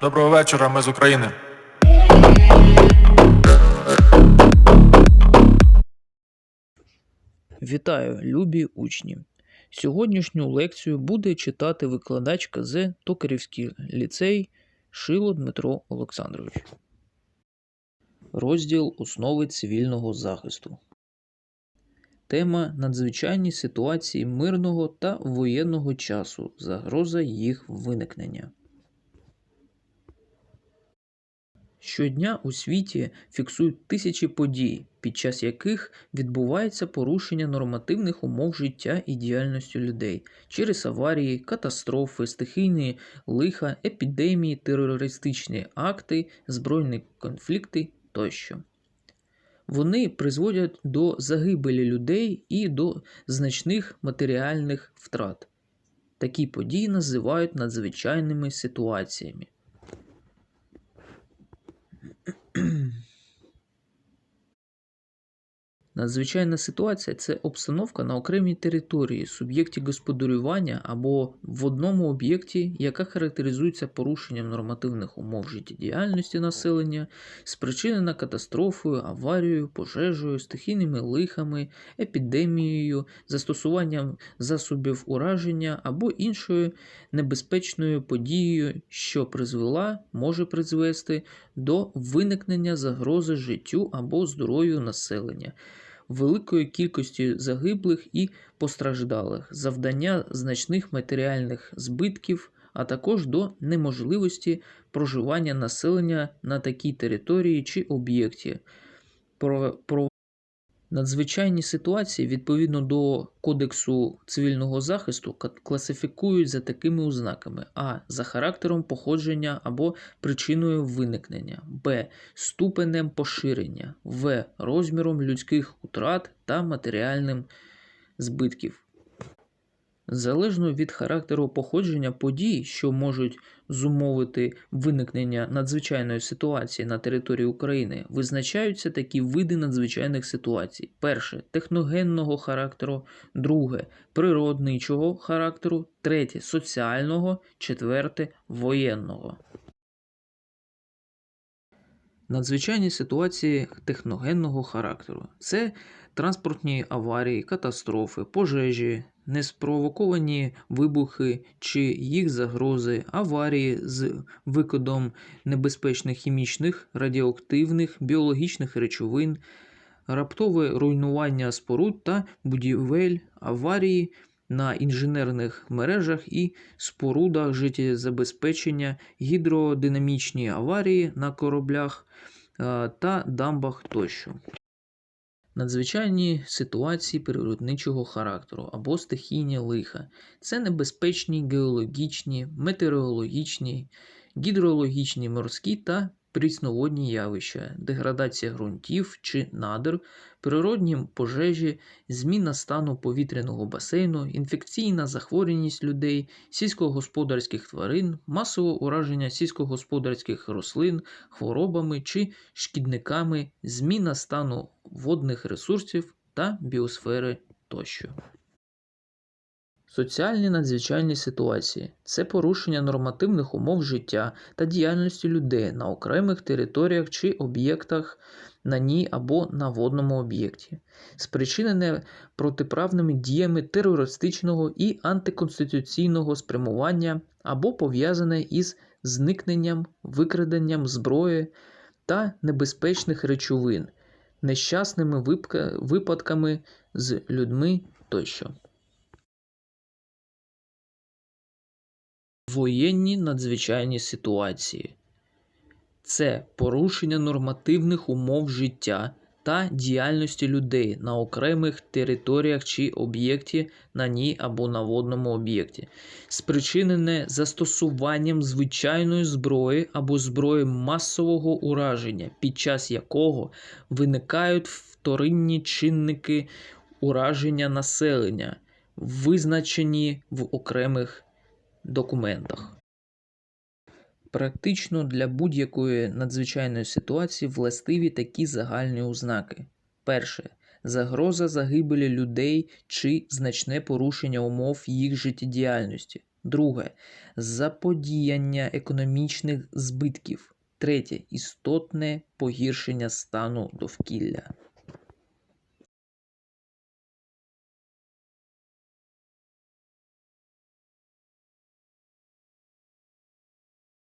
Доброго вечора, ми з України. Вітаю, любі учні! Сьогоднішню лекцію буде читати викладач КЗ Токарівський ліцей Шило Дмитро Олександрович. Розділ Основи цивільного захисту. Тема Надзвичайні ситуації мирного та воєнного часу. Загроза їх виникнення. Щодня у світі фіксують тисячі подій, під час яких відбувається порушення нормативних умов життя і діяльності людей через аварії, катастрофи, стихійні лиха, епідемії, терористичні акти, збройні конфлікти тощо. Вони призводять до загибелі людей і до значних матеріальних втрат. Такі події називають надзвичайними ситуаціями. Надзвичайна ситуація це обстановка на окремій території, суб'єкті господарювання або в одному об'єкті, яка характеризується порушенням нормативних умов життєдіяльності населення, спричинена катастрофою, аварією, пожежею, стихійними лихами, епідемією, застосуванням засобів ураження або іншою небезпечною подією, що призвела, може призвести до виникнення загрози життю або здоров'ю населення великої кількості загиблих і постраждалих, завдання значних матеріальних збитків, а також до неможливості проживання населення на такій території чи об'єкті. Надзвичайні ситуації відповідно до Кодексу цивільного захисту класифікують за такими ознаками: а. За характером походження або причиною виникнення, б. Ступенем поширення, в. Розміром людських утрат та матеріальним збитків. Залежно від характеру походження подій, що можуть зумовити виникнення надзвичайної ситуації на території України, визначаються такі види надзвичайних ситуацій: перше техногенного характеру, друге природничого характеру, третє соціального, четверте воєнного. Надзвичайні ситуації техногенного характеру. Це транспортні аварії, катастрофи, пожежі, неспровоковані вибухи чи їх загрози, аварії з викидом небезпечних хімічних, радіоактивних, біологічних речовин, раптове руйнування споруд та будівель, аварії на інженерних мережах і спорудах життєзабезпечення, гідродинамічні аварії на кораблях е, та дамбах тощо. Надзвичайні ситуації природничого характеру або стихійні лиха. Це небезпечні геологічні, метеорологічні, гідрологічні морські та прісноводні явища, деградація ґрунтів чи надр, природні пожежі, зміна стану повітряного басейну, інфекційна захворюваність людей, сільськогосподарських тварин, масове ураження сільськогосподарських рослин хворобами чи шкідниками, зміна стану водних ресурсів та біосфери тощо. Соціальні надзвичайні ситуації це порушення нормативних умов життя та діяльності людей на окремих територіях чи об'єктах на ній або на водному об'єкті, спричинене протиправними діями терористичного і антиконституційного спрямування або пов'язане із зникненням, викраденням зброї та небезпечних речовин, нещасними випадками з людьми тощо. Воєнні надзвичайні ситуації. Це порушення нормативних умов життя та діяльності людей на окремих територіях чи об'єкті на ній або на водному об'єкті, спричинене застосуванням звичайної зброї або зброї масового ураження, під час якого виникають вторинні чинники ураження населення, визначені в окремих документах. Практично для будь-якої надзвичайної ситуації властиві такі загальні ознаки. Перше. Загроза загибелі людей чи значне порушення умов їх життєдіяльності. Друге заподіяння економічних збитків. Третє істотне погіршення стану довкілля.